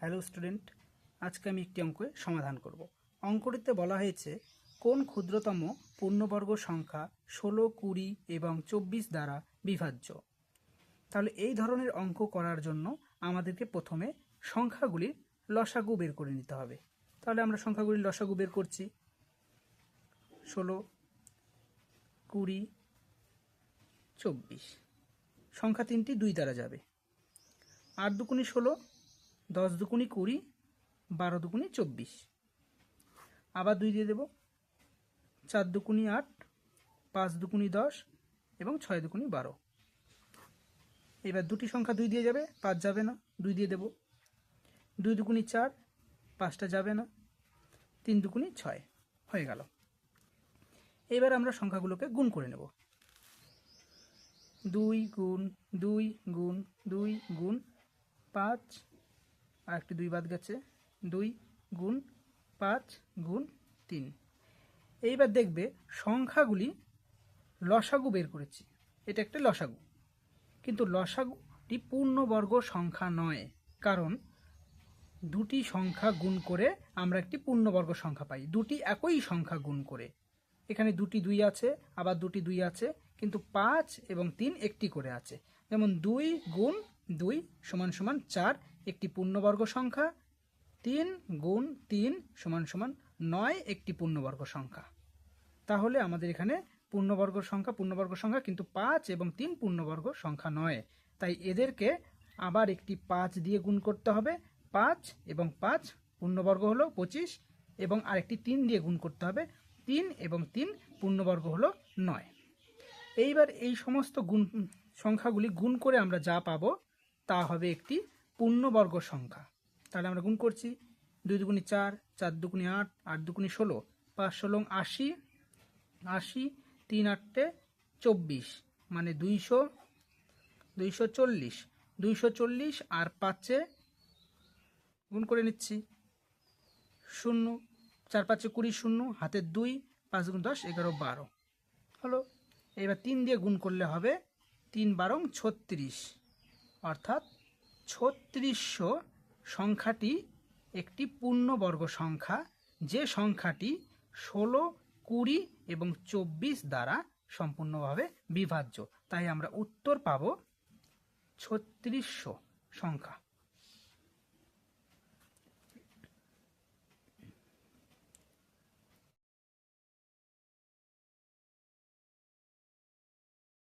Hello student, আজকে আমি একটি অঙ্কের সমাধান করব। অঙ্কটিতে বলা হয়েছে, কোন ক্ষুদ্রতম পূর্ণবর্গ সংখ্যা ষোলো, কুড়ি এবং চব্বিশ দ্বারা বিভাজ্য? তাহলে এই ধরনের অঙ্ক করার জন্য আমাদেরকে প্রথমে সংখ্যাগুলির লসাগু বের করে নিতে হবে। তাহলে আমরা সংখ্যাগুলির লসাগু বের করছি। ষোলো, কুড়ি, চব্বিশ। সংখ্যা তিনটি দুই দ্বারা যাবে। আট দুকুনি ষোলো দশ দুকুনি কুড়ি, বারো দুকুনি চব্বিশ। আবার দুই দিয়ে দেব। চার দুকুনি আট, পাঁচ দুকুনি দশ এবং ছয় দুকুনি বারো। এবার দুটি সংখ্যা দুই দিয়ে যাবে, পাঁচ যাবে না, দুই দিয়ে দেব। দুই দুকুনি চার, পাঁচটা যাবে না, তিন দুকুনি ছয়। হয়ে গেল। এবার আমরা সংখ্যাগুলোকে গুণ করে নেব। দুই গুণ দুই গুণ দুই গুণ, পাঁচ আর একটি দুই বাদ গেছে। দুই গুণ পাঁচ গুণ তিন। এইবার দেখবে সংখ্যাগুলি লসাগু বের করেছি। এটা একটা লসাগু। কিন্তু লসাগুটি পূর্ণবর্গ সংখ্যা নয়। কারণ দুটি সংখ্যা গুণ করে আমরা একটি পূর্ণবর্গ সংখ্যা পাই। দুটি একই সংখ্যা গুণ করে। এখানে দুটি দুই আছে, আবার দুটি দুই আছে, কিন্তু পাঁচ এবং তিন একটি করে আছে। যেমন দুই গুণ দুই সমান সমান চার একটি পূর্ণবর্গ সংখ্যা, তিন গুণ তিন সমান সমান নয় একটি পূর্ণবর্গ সংখ্যা। তাহলে আমাদের এখানে পূর্ণবর্গ সংখ্যা পূর্ণবর্গ সংখ্যা কিন্তু পাঁচ এবং তিন পূর্ণবর্গ সংখ্যা নয়। তাই এদেরকে আবার একটি পাঁচ দিয়ে গুণ করতে হবে। পাঁচ এবং পাঁচ পূর্ণবর্গ হলো পঁচিশ এবং আরেকটি তিন দিয়ে গুণ করতে হবে। তিন এবং তিন পূর্ণবর্গ হলো নয়। এইবার এই সমস্ত গুণ, সংখ্যাগুলি গুণ করে আমরা যা পাবো তা হবে একটি পূর্ণবর্গ সংখ্যা। তাহলে আমরা গুণ করছি দুই দুগুনি চার চার দুগুনি আট আট দুগুনি ষোলো, পাঁচ ষোলো আশি আশি, তিন আটটে চব্বিশ মানে দুইশো দুইশো চল্লিশ দুইশো চল্লিশ আর পাঁচে গুণ করে নিচ্ছি শূন্য, চার পাঁচে কুড়ি শূন্য হাতের দুই, পাঁচ গুণ দশ, এগারো বারো। হলো? এবার তিন দিয়ে গুণ করলে হবে তিন বারং ছত্রিশ, অর্থাৎ ছত্রিশশো সংখ্যাটি একটি পূর্ণবর্গ সংখ্যা, যে সংখ্যাটি ষোলো, কুড়ি এবং চব্বিশ দ্বারা সম্পূর্ণভাবে বিভাজ্য। তাই আমরা উত্তর পাব ছত্রিশশো সংখ্যা।